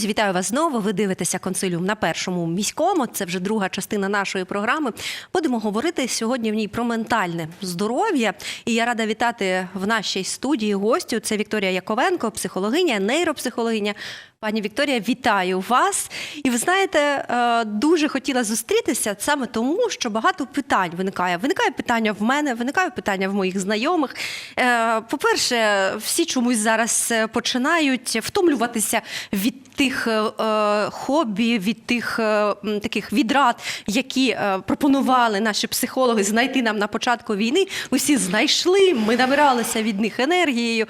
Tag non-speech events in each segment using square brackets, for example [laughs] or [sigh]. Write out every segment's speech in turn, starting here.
Друзі, вітаю вас знову. Ви дивитеся консиліум на першому міському. Це вже друга частина нашої програми. Будемо говорити сьогодні в ній про ментальне здоров'я. І я рада вітати в нашій студії гостю. Це Вікторія Яковенко, психологиня, нейропсихологиня. Пані Вікторія, вітаю вас. І ви знаєте, е, дуже хотіла зустрітися саме тому, що багато питань виникає. Виникає питання в мене, виникає питання в моїх знайомих. Е, По-перше, всі чомусь зараз е, починають втомлюватися від тих хобі, від тих таких відрад, які пропонували наші психологи знайти нам на початку війни. Усі знайшли, ми набиралися від них енергією.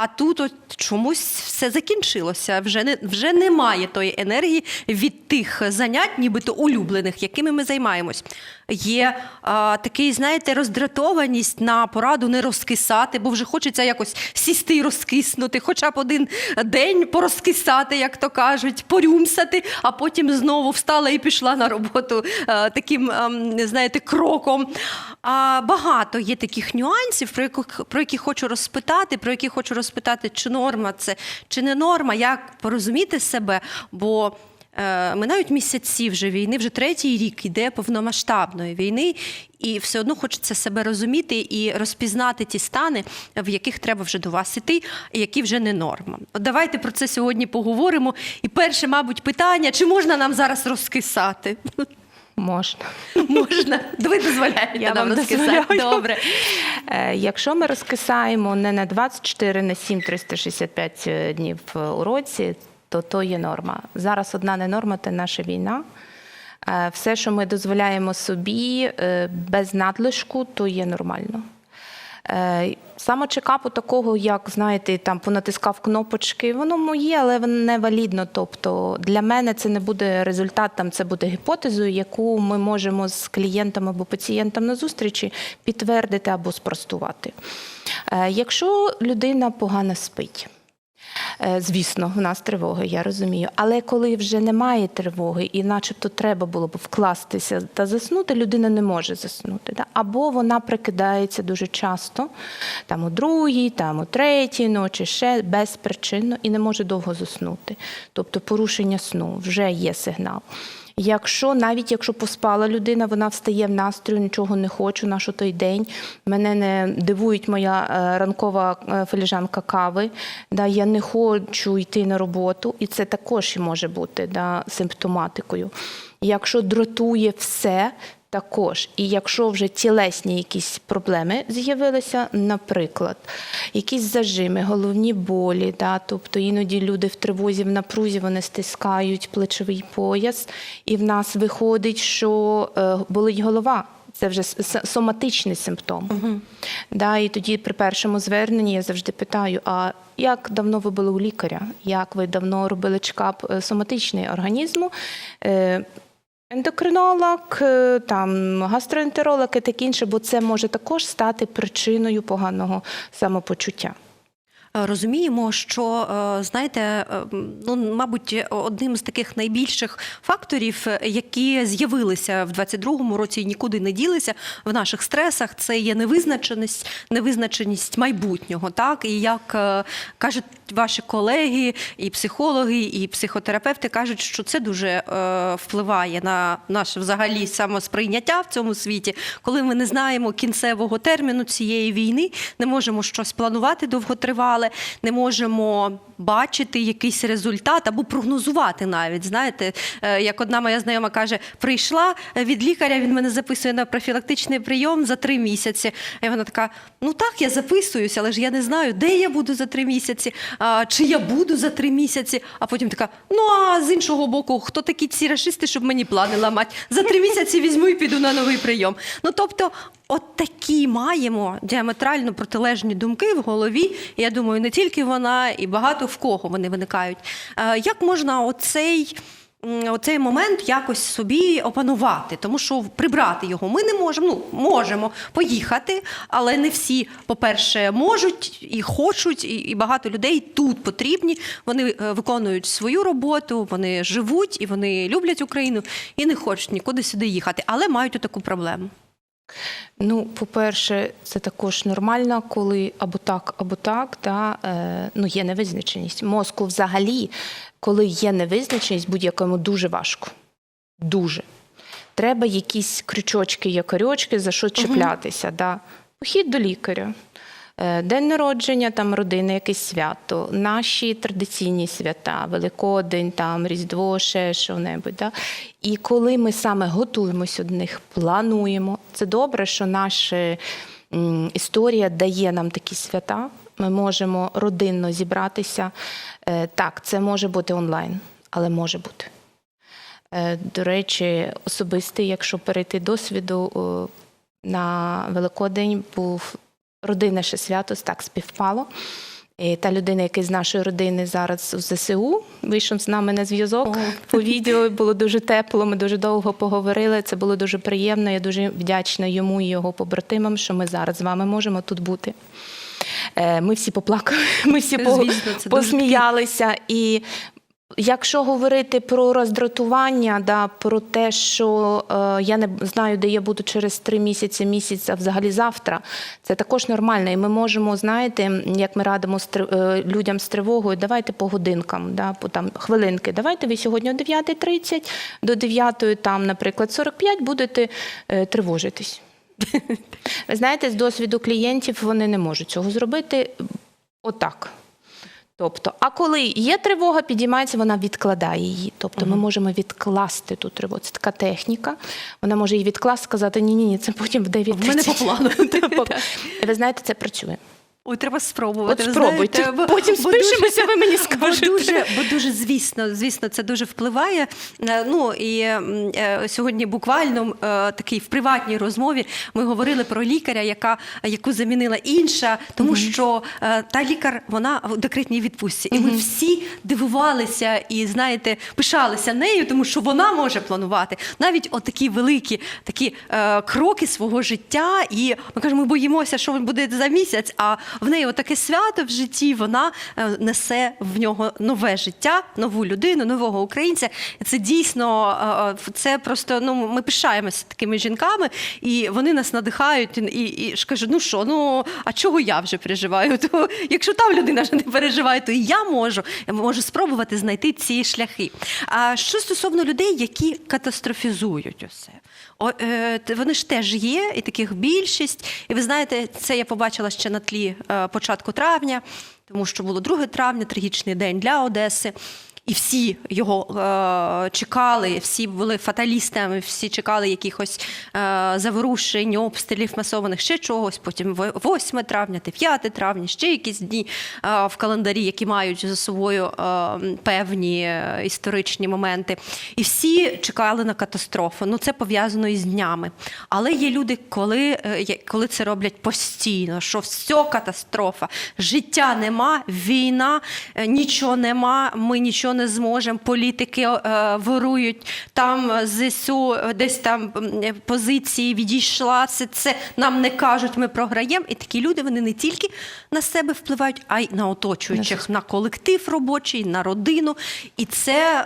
А тут от чомусь все закінчилося. Вже не вже немає тої енергії від тих занять, нібито улюблених, якими ми займаємось. Є а, такий, знаєте, роздратованість на пораду не розкисати, бо вже хочеться якось сісти і розкиснути, хоча б один день порозкисати, як то кажуть, порюмсати, а потім знову встала і пішла на роботу а, таким, ам, знаєте, кроком. А багато є таких нюансів, про які, про які хочу розпитати, про які хочу розпитати, чи норма це, чи не норма, як порозуміти себе, бо. Е, Минають місяці вже війни, вже третій рік іде повномасштабної війни, і все одно хочеться себе розуміти і розпізнати ті стани, в яких треба вже до вас іти, які вже не норма. От давайте про це сьогодні поговоримо. І перше, мабуть, питання: чи можна нам зараз розкисати? Можна. [laughs] Можна, ви дозволяєте Я нам розкисати. дозволяю. Добре. Е, Якщо ми розкисаємо не на 24, на 7, 365 днів у році, то то є норма. Зараз одна не норма це наша війна. Е, Все, що ми дозволяємо собі е, без надлишку, то є нормально. Е, Саме чекапу такого, як знаєте, там понатискав кнопочки, воно моє, але воно не валідно. Тобто для мене це не буде результат, там це буде гіпотезою, яку ми можемо з клієнтом або пацієнтом на зустрічі підтвердити або спростувати. Якщо людина погано спить. Е, Звісно, в нас тривоги, я розумію. Але коли вже немає тривоги, і начебто треба було б вкластися та заснути, людина не може заснути. Да? Або вона прикидається дуже часто, там у другій, там у третій ночі, ще безпричинно і не може довго заснути. Тобто порушення сну вже є сигнал. Якщо навіть якщо поспала людина, вона встає в настрою, нічого не хочу, на що той день. Мене не дивують моя е, ранкова е, філіжанка кави. Да, я не хочу йти на роботу, і це також може бути да, симптоматикою. Якщо дратує все, також, і якщо вже тілесні якісь проблеми з'явилися, наприклад, якісь зажими, головні болі, да, тобто іноді люди в тривозі, в напрузі вони стискають плечовий пояс, і в нас виходить, що е, болить голова. Це вже соматичний симптом. Да, і тоді при першому зверненні я завжди питаю: а як давно ви були у лікаря? Як ви давно робили чекап е, соматичний організму? Ендокринолог, е, там гастроентеролог і таке інше, бо це може також стати причиною поганого самопочуття. Е, Розуміємо, що е, знаєте, е, ну мабуть, одним з таких найбільших факторів, які з'явилися в 22-му році і нікуди не ділися в наших стресах, це є невизначеність, невизначеність майбутнього. Так і як кажуть ваші колеги, і психологи, і психотерапевти кажуть, що це дуже впливає на наше взагалі самосприйняття в цьому світі, коли ми не знаємо кінцевого терміну цієї війни, не можемо щось планувати довготривале, не можемо бачити якийсь результат або прогнозувати навіть. Знаєте, е, як одна моя знайома каже, прийшла від лікаря, він мене записує на профілактичний прийом за три місяці. І вона така: ну так, я записуюся, але ж я не знаю, де я буду за три місяці, чи я буду за три місяці. А потім така: ну а з іншого боку, хто такі ці рашисти, щоб мені плани ламати? За три місяці візьму і піду на новий прийом. Ну тобто, от такі маємо діаметрально протилежні думки в голові. Я думаю, не тільки вона, і багато в кого вони виникають. Е, Як можна оцей. Оцей момент якось собі опанувати, тому що прибрати його ми не можемо. Ну можемо поїхати, але не всі, по-перше, можуть і хочуть, і, і багато людей тут потрібні. Вони е, виконують свою роботу, вони живуть і вони люблять Україну і не хочуть нікуди сюди їхати, але мають таку проблему. Ну, по-перше, це також нормально, коли або так, або так, та, е, ну, є невизначеність. Мозку взагалі, коли є невизначеність, будь-якому дуже важко. Дуже. Треба якісь крючочки, якорьочки, за що чіплятися. Да. Похід до лікаря. Е, День народження, там родини, якесь свято, наші традиційні свята, Великодень, там Різдво, ще що-небудь. Да? І коли ми саме готуємося до них, плануємо, це добре, що наша історія дає нам такі свята. Ми можемо родинно зібратися. Е, Так, це може бути онлайн, але може бути. Е, До речі, особистий, якщо перейти досвіду, на Великодень був родинне ще свято, так співпало. І та людина, який з нашої родини зараз в ЗСУ, вийшов з нами на зв'язок Ого. по відео. Було дуже тепло. Ми дуже довго поговорили. Це було дуже приємно. Я дуже вдячна йому і його побратимам, що ми зараз з вами можемо тут бути. Е, Ми всі поплакали, [laughs] ми всі Звісно, посміялися. І якщо говорити про роздратування, да, про те, що е, я не знаю, де я буду через три місяці, місяць, а взагалі завтра, це також нормально. І ми можемо, знаєте, як ми радимо з е, людям з тривогою, давайте по годинкам, да, по там хвилинки. Давайте ви сьогодні о 9.30 до 9, там, наприклад, 45 будете е, тривожитись. [laughs] Ви знаєте, з досвіду клієнтів вони не можуть цього зробити отак. Тобто, а коли є тривога, підіймається, вона відкладає її. Тобто ми можемо відкласти ту тривогу. Це така техніка. Вона може її відкласти, сказати, ні, ні, ні, це потім в 9.30. В мене по плану. [laughs] [laughs] Ви знаєте, це працює. Ой, треба спробувати. От спробуйте. знаєте, бо- Потім бо спишемося, ви мені Бо скажете. дуже, бо дуже, звісно, звісно, це дуже впливає. Е, Ну і е, сьогодні буквально е, такий в приватній розмові ми говорили про лікаря, яка яку замінила інша, тому що е, та лікар вона в декретній відпустці, і ми всі дивувалися і знаєте, пишалися нею, тому що вона може планувати навіть отакі великі такі е, кроки свого життя. І ми кажемо, ми боїмося, що буде за місяць. А в неї отаке свято в житті. Вона е, несе в нього нове життя, нову людину, нового українця. Це дійсно е, е, це просто ну ми пишаємося такими жінками, і вони нас надихають. І, і ж кажуть, ну що, ну а чого я вже переживаю? [laughs] То якщо там людина вже не переживає, то і я можу. Я можу спробувати знайти ці шляхи. А що стосовно людей, які катастрофізують усе. Е, вони ж теж є, і таких більшість. І ви знаєте, це я побачила ще на тлі е, початку травня, тому що було 2 травня, трагічний день для Одеси. І всі його е, чекали, всі були фаталістами, всі чекали якихось е, заворушень, обстрілів масованих, ще чогось. Потім 8 травня, 9 травня, ще якісь дні е, в календарі, які мають за собою е, певні е, історичні моменти. І всі чекали на катастрофу. Ну це пов'язано із днями. Але є люди, коли, е, коли це роблять постійно, що все катастрофа, життя нема, війна, е, нічого нема, ми нічого не зможемо. Політики е, ворують там е, ЗСУ, е, десь там позиції відійшла. Все це нам не кажуть, ми програємо. І такі люди вони не тільки на себе впливають, а й на оточуючих, на колектив робочий, на родину. І це,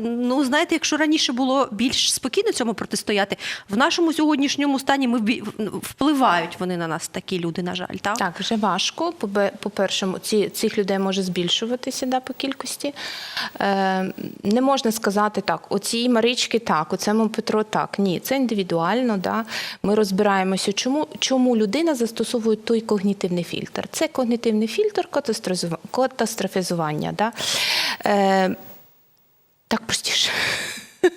ну знаєте, якщо раніше було більш спокійно цьому протистояти, в нашому сьогоднішньому стані ми впливають вони на нас, такі люди, на жаль. Так? Так, вже важко. Побе- По-перше, ці, цих людей може збільшуватися да, по кількості. Е, не можна сказати так, оцій Марички так, оцьому Петро так. Ні, це індивідуально. Да. Ми розбираємося, чому, чому людина застосовує той когнітивний фільтр. Це когнітивний фільтр катастрофізування. Да. Е, так простіше. [laughs]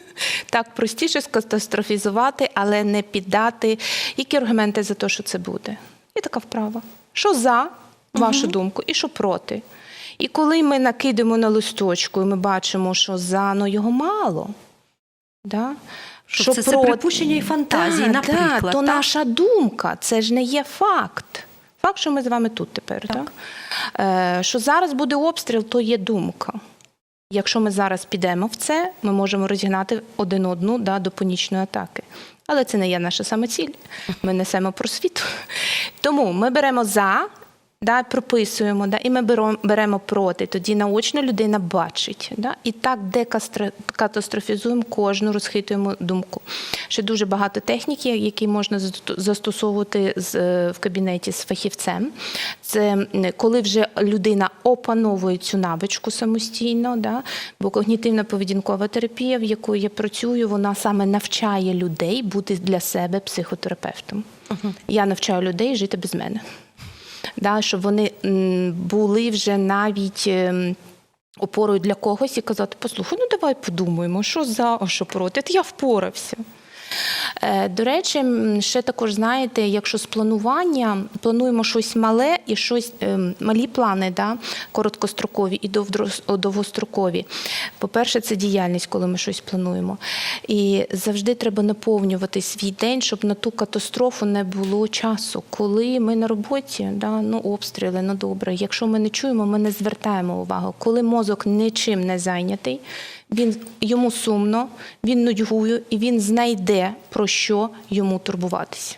Так простіше скатастрофізувати, але не піддати. Які аргументи за те, що це буде? Є така вправа. Що за вашу думку, і що проти. І коли ми накидаємо на листочку, і ми бачимо, що за ну його мало. Да? Що це- це припущення і фантазії, Да, наприклад, Да, то так? наша думка, це ж не є факт. Факт, що ми з вами тут тепер. Так. Е, що зараз буде обстріл, то є думка. Якщо ми зараз підемо в це, ми можемо розігнати один одну да, до панічної атаки. Але це не є наша саме ціль. Ми несемо просвіту. Тому ми беремо за, да, прописуємо, да, і ми беремо, беремо проти. Тоді наочно людина бачить. Да, і так декатастрофізуємо кожну розхитуємо думку. Ще дуже багато технік, є, які можна застосовувати з, е, в кабінеті з фахівцем. Це коли вже людина опановує цю навичку самостійно, да, бо когнітивна поведінкова терапія, в якої я працюю, вона саме навчає людей бути для себе психотерапевтом. Я навчаю людей жити без мене. Да, щоб вони були вже навіть. ем, Опорою для когось і казати, послухай, ну давай подумаємо, що за, а що проти, От я впорався. Е, До речі, ще також знаєте, якщо з планування плануємо щось мале і щось ем, малі плани, да, короткострокові і довгострокові. По-перше, це діяльність, коли ми щось плануємо. І завжди треба наповнювати свій день, щоб на ту катастрофу не було часу. Коли ми на роботі, да, ну обстріли, ну добре. Якщо ми не чуємо, ми не звертаємо увагу. Коли мозок нічим не зайнятий, він йому сумно, він нудьгує і він знайде про що йому турбуватися.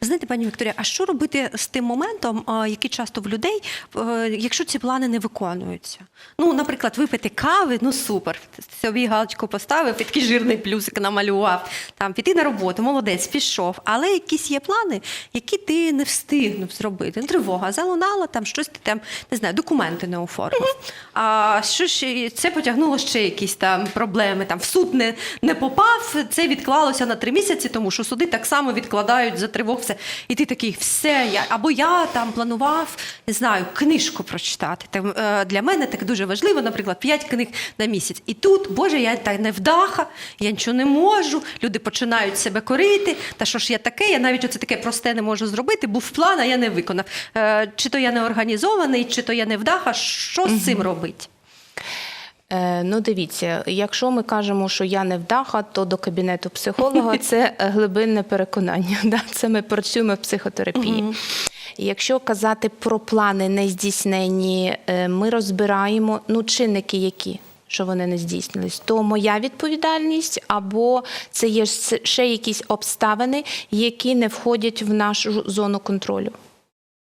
Знаєте, пані Вікторія, а що робити з тим моментом, який часто в людей, е, якщо ці плани не виконуються? Ну, наприклад, випити кави, ну супер, собі галочку поставив, такий жирний плюсик намалював. Там піти на роботу, молодець, пішов. Але якісь є плани, які ти не встигнув зробити. Ну, Тривога залунала, там щось ти там не знаю, документи не оформив. А що ж це потягнуло ще якісь там проблеми. Там в суд не, не попав. Це відклалося на три місяці, тому що суди так само відкладають за тривог. Все. І ти такий, все, я або я там планував, не знаю, книжку прочитати. Там е, для мене так дуже важливо, наприклад, п'ять книг на місяць. І тут, Боже, я так не вдаха, я нічого не можу. Люди починають себе корити. Та що ж я таке? Я навіть оце таке просте не можу зробити. Був план, а я не виконав. Е, чи то я не організований, чи то я не вдаха. Що з цим робить? Е, Ну, дивіться, якщо ми кажемо, що я не вдаха, то до кабінету психолога [laughs] це глибинне переконання. [laughs] Да? Це ми працюємо в психотерапії. Якщо казати про плани нездійснені, е, ми розбираємо ну, чинники, які. Що вони не здійснились, то моя відповідальність, або це є ще якісь обставини, які не входять в нашу зону контролю.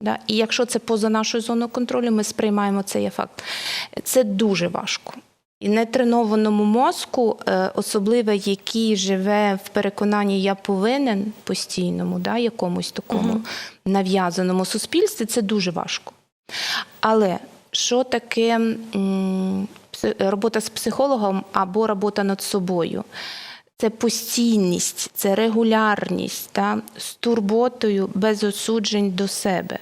Да? І якщо це поза нашою зоною контролю, ми сприймаємо це як факт. Це дуже важко. І нетренованому мозку, е, особливо який живе в переконанні я повинен постійному, да, якомусь такому нав'язаному суспільстві, це дуже важко. Але що таке робота з психологом або робота над собою? Це постійність, це регулярність та, з турботою без осуджень до себе.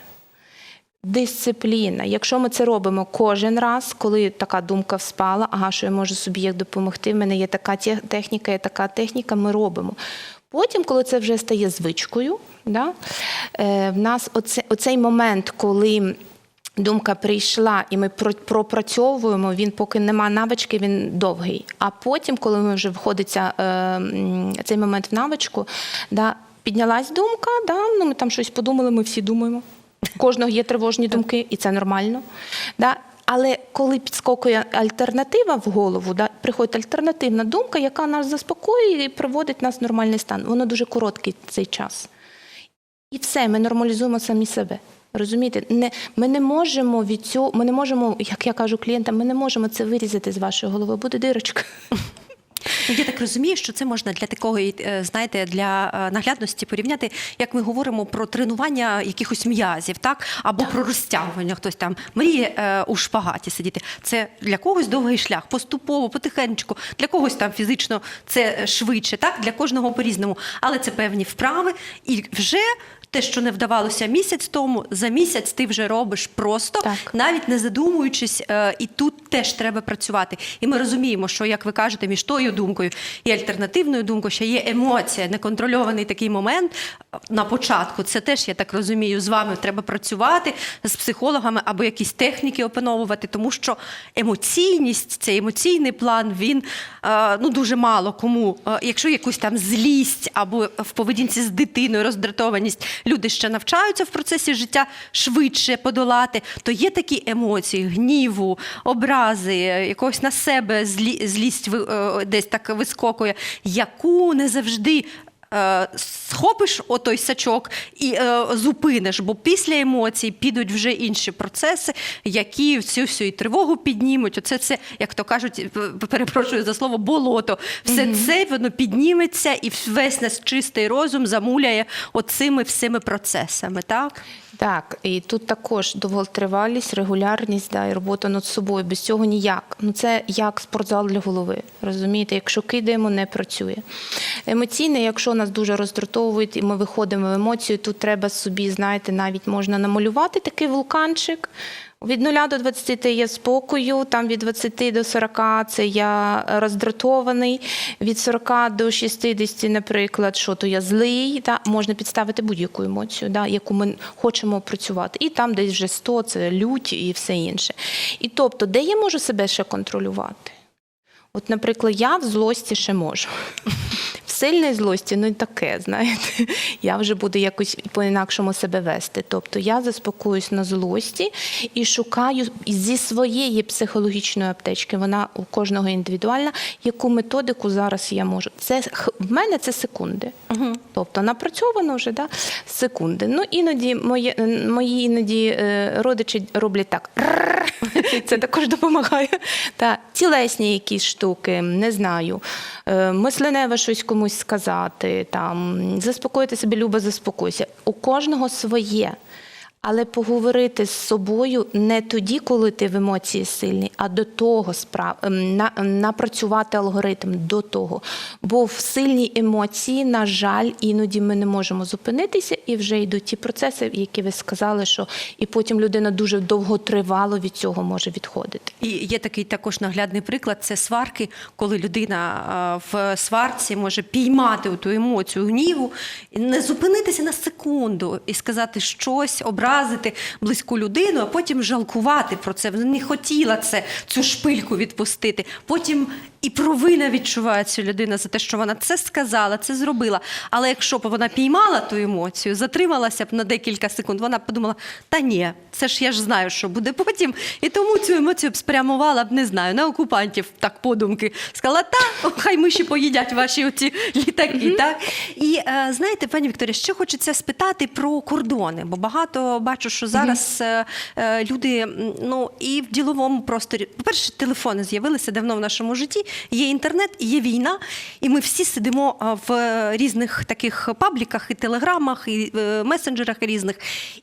Дисципліна. Якщо ми це робимо кожен раз, коли така думка вспала, ага, що я можу собі як допомогти, в мене є така техніка, є така техніка, ми робимо. Потім, коли це вже стає звичкою, да, е, в нас оце, оцей момент, коли думка прийшла, і ми пропрацьовуємо, він поки нема навички, він довгий. А потім, коли ми вже входиться е, цей момент в навичку, да, піднялась думка, да, ну, ми там щось подумали, ми всі думаємо. У Кожного є тривожні думки, і це нормально. Да? Але коли підскокує альтернатива в голову, да, приходить альтернативна думка, яка нас заспокоює і приводить нас в нормальний стан. Воно дуже короткий цей час. І все, ми нормалізуємо самі себе. Розумієте, не, ми не можемо від цього, ми не можемо, як я кажу клієнтам, ми не можемо це вирізати з вашої голови. Буде дирочка. Я так розумію, що це можна для такого, е, знаєте, для е, наглядності порівняти, як ми говоримо про тренування якихось м'язів, так або про розтягування. Хтось там мріє е, у шпагаті сидіти. Це для когось довгий шлях, поступово, потихеньку. Для когось там фізично це швидше, так для кожного по-різному. Але це певні вправи, і вже те, що не вдавалося місяць тому, за місяць ти вже робиш просто, Так. навіть не задумуючись, е, і тут теж треба працювати. І ми розуміємо, що як ви кажете, між тою думкою і альтернативною думкою ще є емоція, неконтрольований такий момент на початку. Це теж я так розумію. З вами треба працювати з психологами або якісь техніки опановувати, тому що емоційність, цей емоційний план, він е, ну дуже мало кому. Е, Якщо якусь там злість або в поведінці з дитиною роздратованість, люди ще навчаються в процесі життя швидше подолати, то є такі емоції гніву, образи, е, якогось на себе злі, злість е, десь так вискокує, яку не завжди. Е, схопиш отой сачок і е, зупиниш, бо після емоцій підуть вже інші процеси, які всю всю і тривогу піднімуть. Оце це, як то кажуть, перепрошую за слово, болото. Все це воно підніметься і весь нас чистий розум замуляє оцими всіми процесами. Так? Так, і тут також довготривалість, регулярність, да, і робота над собою. Без цього ніяк. Ну це як спортзал для голови. Розумієте, якщо кидаємо, не працює. Емоційне, якщо нас дуже роздратовують, і ми виходимо в емоцію, тут треба собі, знаєте, навіть можна намалювати такий вулканчик. Від 0 до 20 це є спокою, там від 20 до 40 це я роздратований, від 40 до 60, наприклад, що то я злий, да, можна підставити будь-яку емоцію, да, яку ми хочемо опрацювати. І там десь вже 100 це лють і все інше. І тобто, де я можу себе ще контролювати? От, наприклад, я в злості ще можу. В сильній злості, ну і таке, знаєте, [laughs] я вже буду якось по-інакшому себе вести. Тобто я заспокоюсь на злості і шукаю зі своєї психологічної аптечки, вона у кожного індивідуальна, яку методику зараз я можу. Це в мене це секунди. Тобто напрацьовано вже да, секунди. Ну іноді мої, мої іноді е, родичі роблять так. Це також допомагає. Та тілесні якісь штуки, не знаю. Е, Мисленеве щось комусь сказати, там заспокоїти себе, Люба, заспокойся. У кожного своє. Але поговорити з собою не тоді, коли ти в емоції сильний, а до того справ ем, на, напрацювати алгоритм до того. Бо в сильній емоції, на жаль, іноді ми не можемо зупинитися, і вже йдуть ті процеси, які ви сказали, що і потім людина дуже довготривало від цього може відходити. І є такий також наглядний приклад: це сварки, коли людина в сварці може піймати ту емоцію гніву, не зупинитися на секунду і сказати щось, образити близьку людину, а потім жалкувати про це. Вона не хотіла це цю шпильку відпустити. Потім і провина відчуває ця людина за те, що вона це сказала, це зробила. Але якщо б вона піймала ту емоцію, затрималася б на декілька секунд, вона б подумала: та ні, це ж я ж знаю, що буде потім. І тому цю емоцію б спрямувала б, не знаю, на окупантів так подумки. Сказала, та хай миші поїдять ваші оці літаки. Так? І е, знаєте, пані Вікторія, ще хочеться спитати про кордони, бо багато бачу, що зараз е, е, люди ну, і в діловому просторі, по-перше, телефони з'явилися давно в нашому житті. Є інтернет, є війна, і ми всі сидимо в різних таких пабліках і телеграмах, і е, месенджерах різних.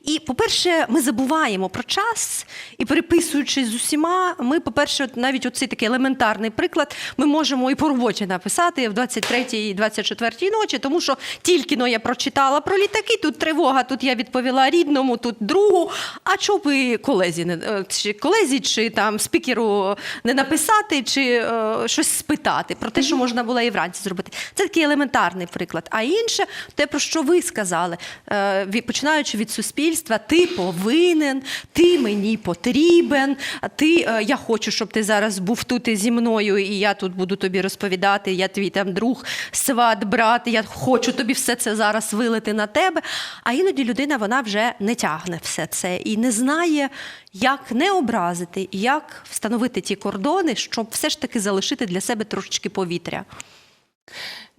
І, по-перше, ми забуваємо про час, і переписуючись з усіма, ми, по-перше, навіть оцей такий елементарний приклад, ми можемо і по роботі написати в 23-й і 24-й ночі, тому що тільки но я прочитала про літаки, тут тривога, тут я відповіла рідному, тут другу. А чого би колезі не е, чи колезі, чи там спікеру не написати, чи е, щось спитати про те, що можна було і вранці зробити. Це такий елементарний приклад. А інше, те, про що ви сказали, е, починаючи від суспільства, ти повинен, ти мені потрібен, ти е, я хочу, щоб ти зараз був тут і зі мною, і я тут буду тобі розповідати. Я твій там друг, сват, брат. Я хочу тобі все це зараз вилити на тебе. А іноді людина вона вже не тягне все це і не знає, як не образити, як встановити ті кордони, щоб все ж таки залишити для себе трошечки повітря.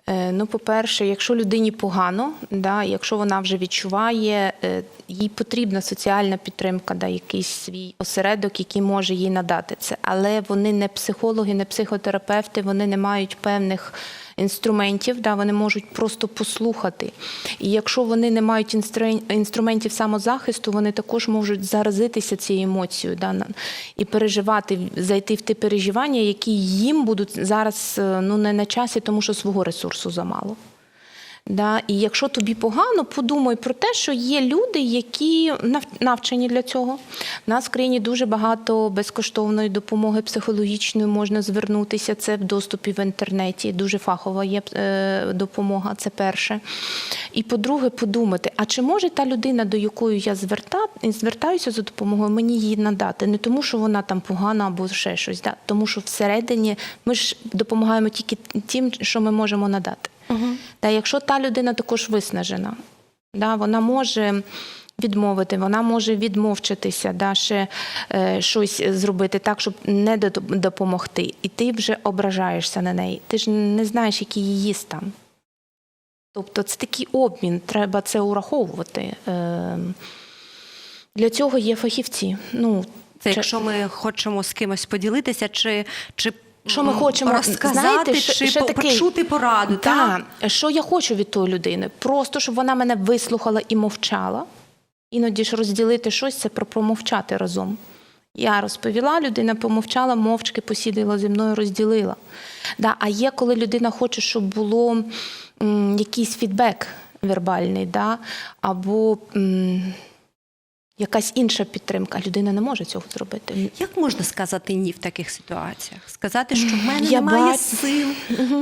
Е, Ну, по-перше, якщо людині погано, да, якщо вона вже відчуває, е, їй потрібна соціальна підтримка, да, якийсь свій осередок, який може їй надати це. Але вони не психологи, не психотерапевти, вони не мають певних інструментів, да, вони можуть просто послухати. І якщо вони не мають інстру- інструментів самозахисту, вони також можуть заразитися цією емоцією да, і переживати, зайти в ті переживання, які їм будуть зараз е, ну, не на часі, тому що свого ресурсу замало. Да? І якщо тобі погано, подумай про те, що є люди, які навчені для цього. У нас в країні дуже багато безкоштовної допомоги психологічної можна звернутися. Це в доступі в інтернеті. Дуже фахова є е, допомога. Це перше. І по-друге, подумати, а чи може та людина, до якої я звертаюся за допомогою, мені її надати? Не тому, що вона там погана або ще щось, да? тому що всередині ми ж допомагаємо тільки тим, що ми можемо надати. Та якщо та людина також виснажена, да, вона може відмовити, вона може відмовчатися, да, ще е, щось зробити так, щоб не допомогти. І ти вже ображаєшся на неї. Ти ж не знаєш, який її стан. Тобто це такий обмін, треба це ураховувати. Е, Для цього є фахівці. Ну, Це чи- якщо ми хочемо з кимось поділитися, чи, чи Що ми хочемо, розказати, знаєте, чи ще такий- почути пораду. так? Так, що я хочу від тої людини? Просто щоб вона мене вислухала і мовчала. Іноді ж розділити щось це про промовчати разом. Я розповіла, людина помовчала, мовчки посідала зі мною, розділила. Да, а є, коли людина хоче, щоб було м, якийсь фідбек вербальний, да, або м, якась інша підтримка. Людина не може цього зробити. Як можна сказати ні в таких ситуаціях? Сказати, що в мене Я немає бачу. сил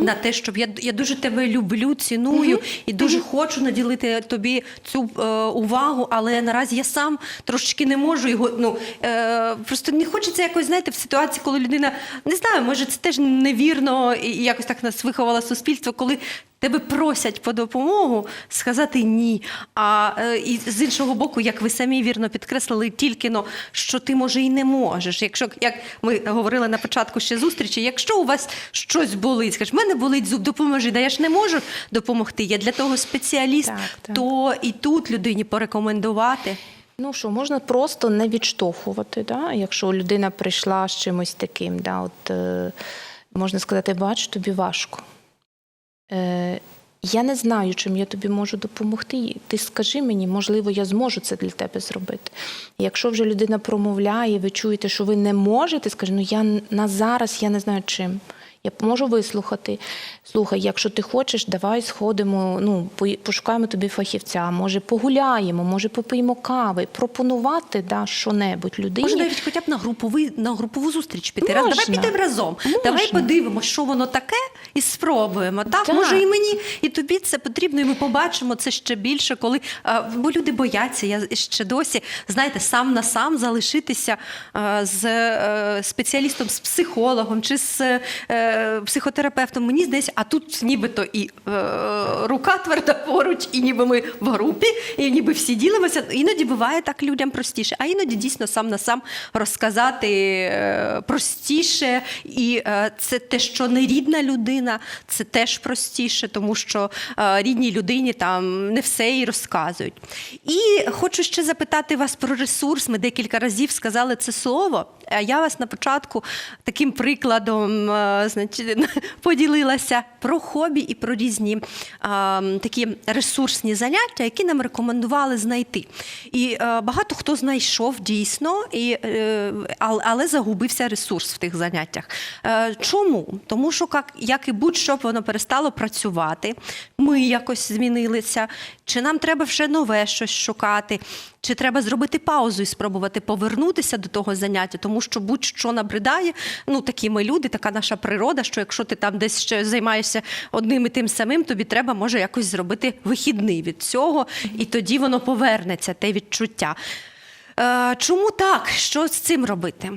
на те, щоб я, я дуже тебе люблю, ціную і дуже хочу наділити тобі цю е, увагу, але наразі я сам трошечки не можу його. Ну е, просто не хочеться якось, знаєте, в ситуації, коли людина не знаю, може це теж невірно і і якось так нас виховало суспільство, коли. Тебе просять по допомогу сказати ні. А е, і з іншого боку, як ви самі вірно підкреслили, тільки но що ти може і не можеш. Якщо як ми говорили на початку ще зустрічі, якщо у вас щось болить, скажеш, мене болить зуб, допоможи, да я ж не можу допомогти. Я для того спеціаліст, Так, так. то і тут людині порекомендувати. Ну що, можна просто не відштовхувати, да? якщо людина прийшла з чимось таким, да? От, е, можна сказати, бач, тобі важко. Е, я не знаю, чим я тобі можу допомогти. Ти скажи мені, можливо, я зможу це для тебе зробити. Якщо вже людина промовляє, ви чуєте, що ви не можете, скажи, ну я на зараз я не знаю чим. Я можу вислухати. Слухай, якщо ти хочеш, давай сходимо, ну, пошукаємо тобі фахівця, може погуляємо, може попиємо кави, пропонувати да, що-небудь людині. Може, навіть хоча б на груповий на групову зустріч піти. Раз, давай підемо разом. Можна. Давай подивимося, що воно таке, і спробуємо. Так, Так. може і мені, і тобі це потрібно, і ми побачимо це ще більше, коли а, бо люди бояться. Я ще досі знаєте, сам на сам залишитися а, з е, спеціалістом, з психологом чи з психотерапевтом. Мені здається, а тут нібито і е, рука тверда поруч, і ніби ми в групі, і ніби всі ділимося. Іноді буває так людям простіше, а іноді дійсно сам на сам розказати е, простіше. І е, це те, що не рідна людина, це теж простіше, тому що е, рідній людині там не все і розказують. І хочу ще запитати вас про ресурс. Ми декілька разів сказали це слово. Е, Я вас на початку таким прикладом е, значить, [laughs] поділилася про хобі і про різні е, такі ресурсні заняття, які нам рекомендували знайти. І е, багато хто знайшов дійсно, і, але, загубився ресурс в тих заняттях. Чому? Тому що як і будь-що воно перестало працювати, ми якось змінилися, чи нам треба вже нове щось шукати. Чи треба зробити паузу і спробувати повернутися до того заняття, тому що будь-що набридає. Ну такі ми люди, така наша природа. Що якщо ти там десь ще займаєшся одним і тим самим, тобі треба може якось зробити вихідний від цього, і тоді воно повернеться, те відчуття. Е, чому так? Що з цим робити?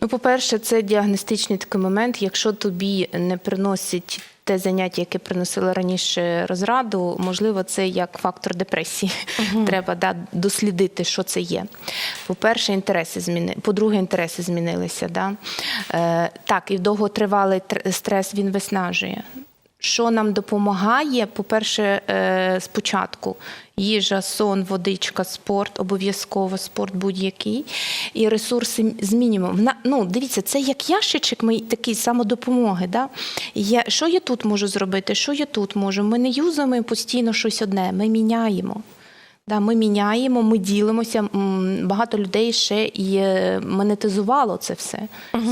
Ну, по-перше, це діагностичний такий момент. Якщо тобі не приносить те заняття, яке приносило раніше розраду, можливо, це як фактор депресії. Треба да, дослідити, що це є. По-перше, інтереси зміни. По-друге, інтереси змінилися. Да? Е, так, і довготривалий тр- стрес він виснажує. Що нам допомагає? По-перше, е, спочатку їжа, сон, водичка, спорт, обов'язково спорт будь-який. І ресурси з Вна- Ну, дивіться, це як ящичок ми такий самодопомоги. Да? Я, що я тут можу зробити? Що я тут можу? Ми не юзаємо постійно щось одне, ми міняємо. Да, ми міняємо, ми ділимося. Багато людей ще і е, монетизувало це все,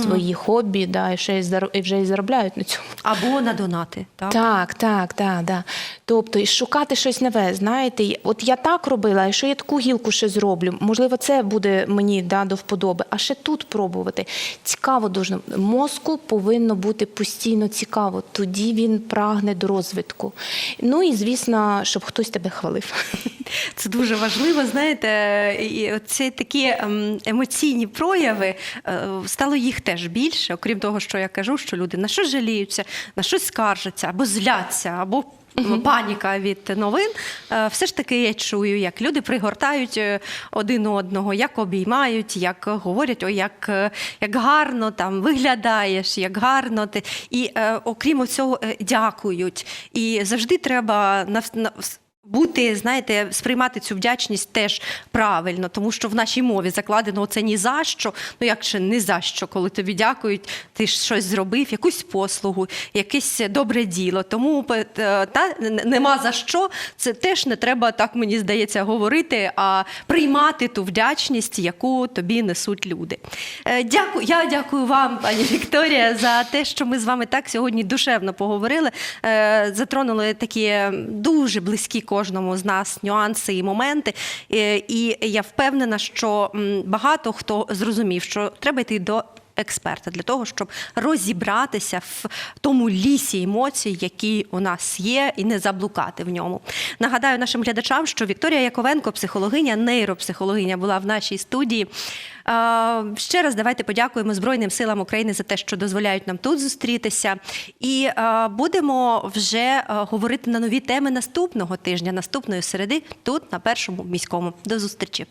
свої хобі, да, і ще і вже і заробляють на цьому. Або на донати. Так? Так, так, так, да. Тобто, і шукати щось нове, знаєте, от я так робила, а що я таку гілку ще зроблю? Можливо, це буде мені да, до вподоби, а ще тут пробувати. Цікаво дуже. Мозку повинно бути постійно цікаво, тоді він прагне до розвитку. Ну і звісно, щоб хтось тебе хвалив. Це дуже важливо, знаєте, і ці такі ем, емоційні прояви е, стало їх теж більше, окрім того, що я кажу, що люди на що жаліються, на щось скаржаться, або зляться, або паніка від новин. Е, Все ж таки я чую, як люди пригортають е, один одного, як обіймають, як говорять, ой, як, як гарно там виглядаєш, як гарно ти. І окрім цього, дякують. І завжди треба бути, знаєте, сприймати цю вдячність теж правильно, тому що в нашій мові закладено це ні за що. Ну як ще не за що, коли тобі дякують, ти ж щось зробив, якусь послугу, якесь добре діло. Тому е, та нема за що. Це теж не треба так, мені здається, говорити, а приймати ту вдячність, яку тобі несуть люди. Е, Дякую, я дякую вам, пані Вікторія, за те, що ми з вами так сьогодні душевно поговорили. Е, Затронули такі дуже близькі кожному з нас нюанси і моменти. Е, І я впевнена, що багато хто зрозумів, що треба йти до. Експерта для того, щоб розібратися в тому лісі емоцій, які у нас є, і не заблукати в ньому. Нагадаю нашим глядачам, що Вікторія Яковенко, психологиня, нейропсихологиня, була в нашій студії. Ще раз давайте подякуємо Збройним силам України за те, що дозволяють нам тут зустрітися. І будемо вже говорити на нові теми наступного тижня, наступної середи, тут на першому міському. До зустрічі.